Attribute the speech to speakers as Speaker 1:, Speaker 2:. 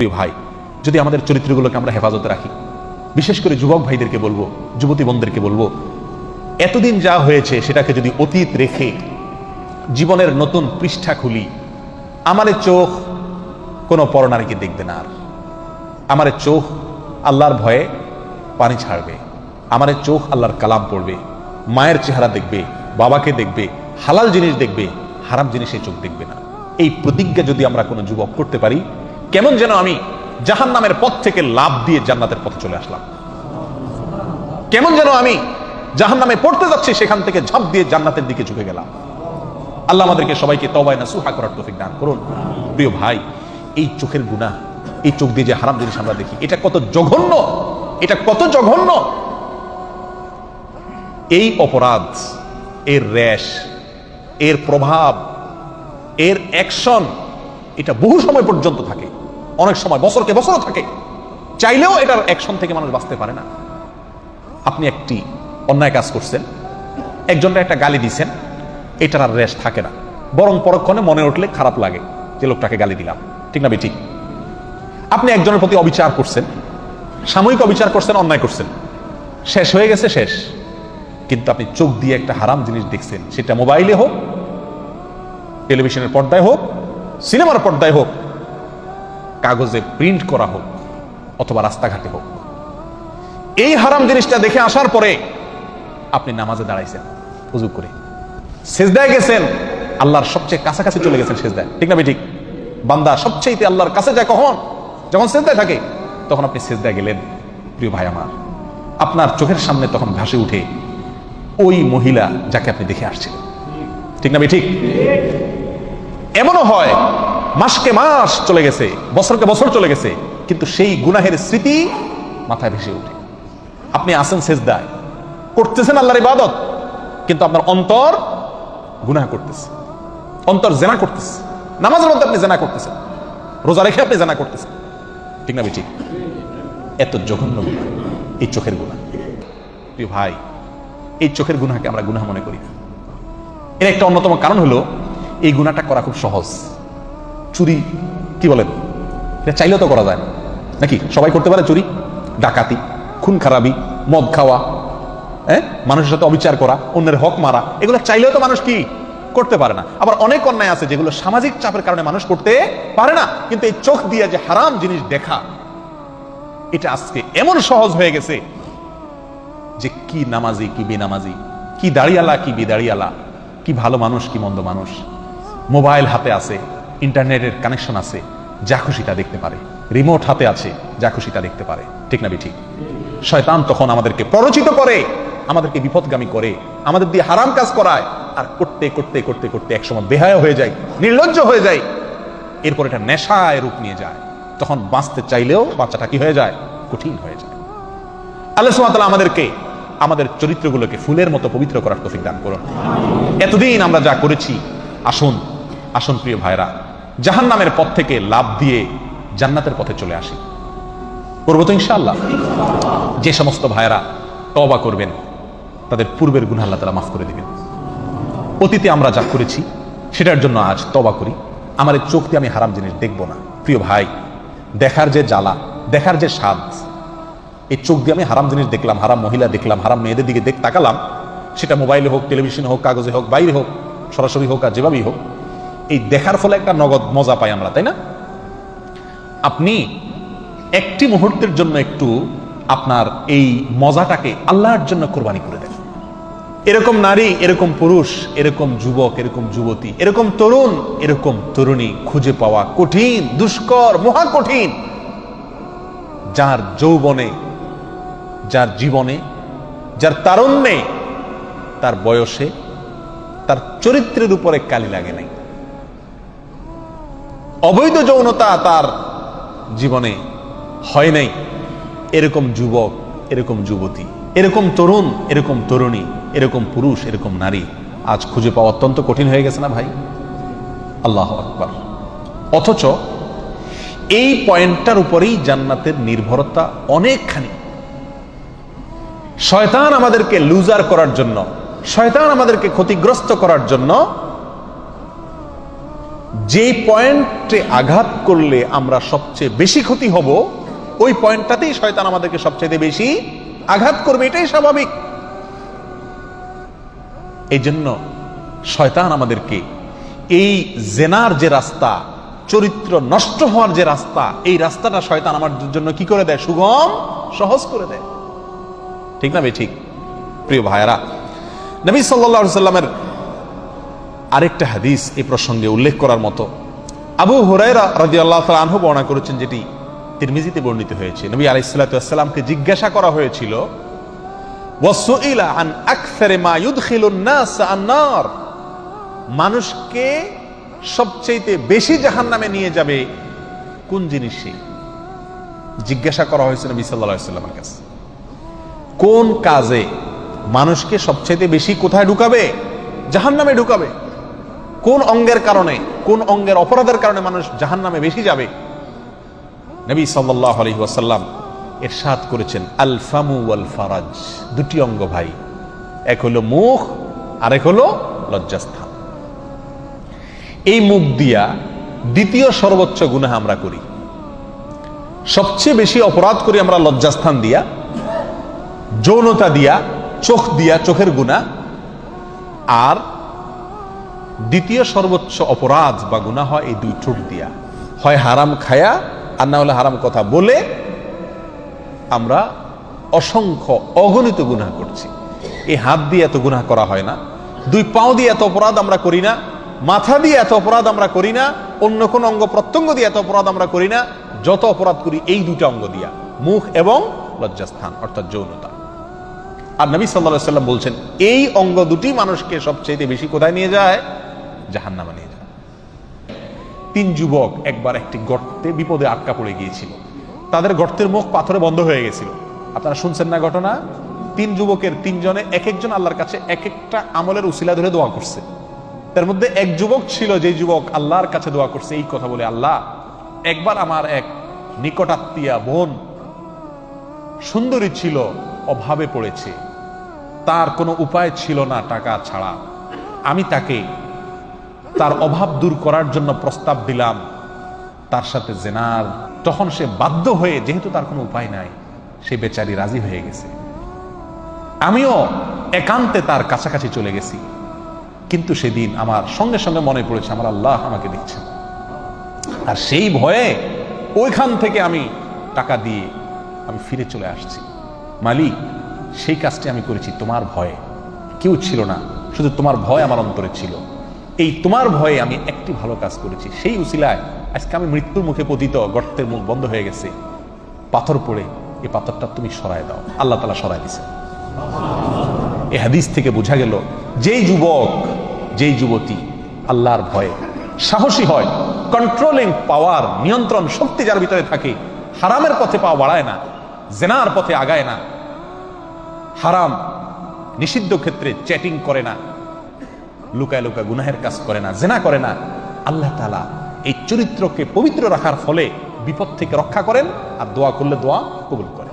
Speaker 1: প্রিয় ভাই, যদি আমাদের চরিত্রগুলোকে আমরা হেফাজতে রাখি, বিশেষ করে যুবক ভাইদেরকে বলব, যুবতী বোনদেরকে বলব, এতদিন যা হয়েছে সেটাকে যদি অতীত রেখে জীবনের নতুন পৃষ্ঠা খুলি আমারে চোখ কোনো পরনারীকে দেখবে না আর। আমারে চোখ আল্লাহর ভয়ে পানি ছাড়বে আমারে চোখ আল্লাহর কালাম পড়বে, মায়ের চেহারা দেখবে, বাবাকে দেখবে, হালাল জিনিস দেখবে, হারাম জিনিসে চোখ দেখবে না। এই প্রতিজ্ঞা যদি আমরা কোনো যুবক করতে পারি কেমন যেন আমি জাহান নামের পথ থেকে লাভ দিয়ে জান্নাতের পথে চলে আসলাম। কেমন যেন আমি জাহান নামে পড়তে যাচ্ছি, সেখান থেকে ঝাঁপ দিয়ে জান্নাতের দিকে ঝুঁকে গেলাম। আল্লাহ আমাদেরকে সবাইকে তবায় না সুহা করার তৌফিক দান করুন। প্রিয় ভাই, এই চোখের গুণা, এই চোখ দিয়ে যে হারাম জিনিস আমরা দেখি, এটা কত জঘন্য, এটা কত জঘন্য। এই অপরাধ, এর র্যাশ, এর প্রভাব, এর অ্যাকশন, এটা বহু সময় পর্যন্ত থাকে। অনেক সময় বছরকে বছরও থাকে। চাইলেও এটার অ্যাকশন থেকে মানুষ বাঁচতে পারে না। আপনি একটি অন্যায় কাজ করছেন একজনটা একটা গালি দিছেন, এটার আর রেশ থাকে না। বরং পরক্ষণে মনে উঠলে খারাপ লাগে যে লোকটাকে গালি দিলাম। ঠিক না ঠিক আপনি একজনের প্রতি অবিচার করছেন, সাময়িক অবিচার করছেন, অন্যায় করছেন। শেষ হয়ে গেছে, শেষ। কিন্তু আপনি চোখ দিয়ে একটা হারাম জিনিস দেখছেন, সেটা মোবাইলে হোক, টেলিভিশনের পর্দায় হোক, সিনেমার পর্দায় হোক কাগজে প্রিন্ট করা হোক অথবা রাস্তাঘাটে হোক। এই হারাম জিনিসটা দেখে আসার পরে আপনি নামাজে দাঁড়াইছেন, উজু করে। সেজদায় গেছেন, আল্লাহর সবচেয়ে কাছাকাছি চলে গেছেন সেজদায়। ঠিক না ঠিক? বান্দা সবচেয়ে আল্লাহর কাছে যায় কখন? যখন সেজদায় থাকে, তখন আপনি সেজদায় গেলেন, প্রিয় ভাই আমার। আপনার চোখের সামনে তখন ভাসে উঠে ওই মহিলা যাকে আপনি দেখে আসছিলেন। ঠিক না ঠিক? এমনও হয় মাসকে মাস চলে গেছে, বছরকে বছর চলে গেছে, কিন্তু সেই গুনাহের স্মৃতি মাথায় ভেসে ওঠে। আপনি আসেন সেজদায়, করতেছেন আল্লাহর ইবাদত, কিন্তু আপনার অন্তর গুনাহ করতেছে, অন্তর জেনা করতেছে, নামাজের মধ্যে আপনি জেনা করতেছেন, রোজা রেখে আপনি জেনা করতেছেন। ঠিক না ঠিক এত জঘন্য গুণা এই চোখের গুণা ভাই, এই চোখের গুনাকে আমরা গুনাহ মনে করি না। এর একটা অন্যতম কারণ হলো, এই গুণাটা করা খুব সহজ। চুরি, কি বলেন এটা চাইলেও তো করা যায়। নাকি? সবাই করতে পারে চুরি? ডাকাতি, খুন খারাপি, মদ খাওয়া হ্যাঁ? মানুষের সাথে অবিচার করা, অন্যের হক মারা, এগুলো চাইলেও তো মানুষ কি? করতে পারে না। আবার অনেক অন্যায় আছে যেগুলো সামাজিক চাপের কারণে মানুষ করতে পারে না। কিন্তু এই চোখ দিয়ে যে হারাম জিনিস দেখা, এটা আজকে এমন সহজ হয়ে গেছে যে কি নামাজি, কি বেনামাজি, কি দাঁড়িয়ালা কি বেদাড়িয়ালা কি ভালো মানুষ, কি মন্দ মানুষ। মোবাইল হাতে আছে ইন্টারনেটের কানেকশন আছে, যা খুশি তা দেখতে পারে। রিমোট হাতে আছে, যা খুশি তা দেখতে পারে। ঠিক না ঠিক শয়তান তখন আমাদেরকে প্ররোচিত করে, আমাদেরকে বিপদগামী করে, আমাদের দিয়ে হারাম কাজ করায়, আর করতে করতে করতে করতে একসময় বেহায় হয়ে যায়, নির্লজ্জ হয়ে যায়। এরপর এটা নেশায় রূপ নিয়ে যায়। তখন বাঁচতে চাইলেও বাচ্চাটা কি হয়ে যায়? কঠিন হয়ে যায়। আল্লাহ আমাদেরকে, আমাদের চরিত্রগুলোকে ফুলের মতো পবিত্র করার তফিক দান করুন। এতদিন আমরা যা করেছি, আসুন আসুন প্রিয় ভাইরা জাহান নামের পথ থেকে লাভ দিয়ে জান্নাতের পথে চলে আসি। করব তো ইনশাআল্লাহ। যে সমস্ত ভাইরা তবা করবেন, তাদের পূর্বের গুণ আল্লাহ তালা মাফ করে দিবেন। অতীতে আমরা যা করেছি, সেটার জন্য আজ তবা করি। আমার এই চোখ দিয়ে আমি হারাম জিনিস দেখব না। প্রিয় ভাই, দেখার যে জ্বালা, দেখার যে স্বাদ, এই চোখ দিয়ে আমি হারাম জিনিস দেখলাম, হারাম মহিলা দেখলাম, হারাম মেয়েদের দিকে দেখ তাকালাম, সেটা মোবাইলে হোক, টেলিভিশনে হোক, কাগজে হোক, বাইরে হোক, সরাসরি হোক আর যেভাবেই হোক এই দেখার ফলে একটা নগদ মজা পাই আমরা, তাই না? আপনি একটি মুহূর্তের জন্য একটু আপনার এই মজাটাকে আল্লাহর জন্য কোরবানি করে দেন। এরকম নারী, এরকম পুরুষ, এরকম যুবক, এরকম যুবতী, এরকম তরুণ, এরকম তরুণী খুঁজে পাওয়া কঠিন, দুষ্কর, মহা কঠিন। যার যৌবনে, যার জীবনে, যার তারণ্যে, তার বয়সে, তার চরিত্রের উপরে কালি লাগে নাই। অবৈধ যৌনতা তার জীবনে হয় নাই। এরকম যুবক, এরকম যুবতী, এরকম তরুণ, এরকম তরুণী, এরকম পুরুষ, এরকম নারী আজ খুঁজে পাওয়া অত্যন্ত কঠিন হয়ে গেছে না ভাই? আল্লাহ আকবার। অথচ এই পয়েন্টটার উপরেই জান্নাতের নির্ভরতা অনেকখানি। শয়তান আমাদেরকে লুজার করার জন্য, শয়তান আমাদেরকে ক্ষতিগ্রস্ত করার জন্য যেই পয়েন্টে আঘাত করলে আমরা সবচেয়ে বেশি ক্ষতি হব, ওই পয়েন্টটাতেই শয়তান আমাদেরকে সবচেয়ে বেশি আঘাত করবে, এটাই স্বাভাবিক। এই জন্য শয়তান আমাদেরকে এই জেনার যে রাস্তা, চরিত্র নষ্ট হওয়ার যে রাস্তা, এই রাস্তাটা শয়তান আমার জন্য কি করে দেয়? সুগম, সহজ করে দেয়। ঠিক না বে ঠিক? প্রিয় ভাইয়ারা, নবী সাল্লা সাল্লামের আরেকটা হাদিস এই প্রসঙ্গে উল্লেখ করার মতো। আবু হুরায়রা রাদিয়াল্লাহু তাআলা আনহু বর্ণনা করেছেন যেটি তিরমিজিতে বর্ণিত হয়েছে। নবী আলাইহিস সালামকে জিজ্ঞাসা করা হয়েছিল মানুষকে সবচেয়ে বেশি জাহান্নামে নিয়ে যাবে কোন জিনিসে জিজ্ঞাসা করা হয়েছে নবী সাল্লামের কাছে। কোন কাজে মানুষকে সবচেয়ে বেশি কোথায় ঢুকাবে? জাহান্নামে ঢুকাবে। কোন অঙ্গের কারণে, কোন অঙ্গের অপরাধের কারণে মানুষ জাহান্নামে বেশি যাবে? নবী সাল্লাহ ওয়াসাল্লাম এরশাদ করেছেন আল ফামু ওয়াল ফারাজ দুটি অঙ্গ ভাই। এক হলো মুখ আর এক হলো লজ্জাস্থান। এই মুখ দিয়া দ্বিতীয় সর্বোচ্চ গুনাহ আমরা করি। সবচেয়ে বেশি অপরাধ করি আমরা লজ্জাস্থান দিয়া, যৌনতা দিয়া, চোখ দিয়া, চোখের গুণা আর দ্বিতীয় সর্বোচ্চ অপরাধ বা গুণা হয় এই দুই ঠোঁট দিয়া। হয় হারাম খায়া, আর না হলে হারাম কথা বলে আমরা অসংখ্য অগণিত গুনাহ করছি। এই হাত দিয়ে এত গুনাহ করা হয় না, দুই পাও দিয়ে এত অপরাধ আমরা করি না, মাথা দিয়ে এত অপরাধ আমরা করি না, অন্য কোন অঙ্গ প্রত্যঙ্গ দিয়ে এত অপরাধ আমরা করি না, যত অপরাধ করি এই দুইটা অঙ্গ দিয়া, মুখ এবং লজ্জাস্থান, অর্থাৎ যৌনতা। আর নবী সাল্লাহ সাল্লাম বলছেন, এই অঙ্গ দুটি মানুষকে সবচেয়ে বেশি কোথায় নিয়ে যায়? জাহান্নামা নিয়ে যায় তিন যুবক একবার একটি গর্তে বিপদে আটকা পড়ে গিয়েছিল। তাদের গর্তের মুখ পাথরে বন্ধ হয়ে গেছিল। আপনারা শুনছেন না ঘটনা? তিন যুবকের তিনজনে এক একজন আল্লাহর কাছে এক একটা আমলের উসিলা ধরে দোয়া করছে। তার মধ্যে এক যুবক ছিল যে যুবক আল্লাহর কাছে দোয়া করছে, এই কথা বলে, আল্লাহ, একবার আমার এক নিকটাত্মীয়া বোন সুন্দরী ছিল, অভাবে পড়েছে। তার কোনো উপায় ছিল না টাকা ছাড়া। আমি তাকে তার অভাব দূর করার জন্য প্রস্তাব দিলাম। তার সাথে জেনার, তখন সে বাধ্য হয়ে, যেহেতু তার কোনো উপায় নাই, সে বেচারি রাজি হয়ে গেছে। আমিও একান্তে তার কাছাকাছি চলে গেছি। কিন্তু সেদিন আমার সঙ্গে সঙ্গে মনে পড়েছে, আমার আল্লাহ আমাকে দিচ্ছেন আর সেই ভয়ে ওইখান থেকে আমি টাকা দিয়ে আমি ফিরে চলে আসছি। মালিক, সেই কাজটি আমি করেছি তোমার ভয়ে। কেউ ছিল না, শুধু তোমার ভয় আমার অন্তরে ছিল। এই তোমার ভয়ে আমি একটি ভালো কাজ করেছি। সেই উসিলায় আজকে আমি মৃত্যুর মুখে পতিত, গর্তের মুখ বন্ধ হয়ে গেছে। পাথর পড়ে এই পাথরটা তুমি সরায় দাও। আল্লাহ তালা সরাই দিছে। এই হাদিস থেকে বোঝা গেল, যেই যুবক, যেই যুবতী আল্লাহর ভয়ে সাহসী হয় কন্ট্রোলিং পাওয়ার নিয়ন্ত্রণ শক্তি যার ভিতরে থাকে, হারামের পথে পাওয়া বাড়ায় না, জেনার পথে আগায় না, হারাম নিষিদ্ধ ক্ষেত্রে চ্যাটিং করে না লুকায় লুকা গুনাহের কাজ করে না, জেনা করে না। আল্লাহ তালা এই চরিত্রকে পবিত্র রাখার ফলে বিপদ থেকে রক্ষা করেন আর দোয়া করলে দোয়া কবুল করেন।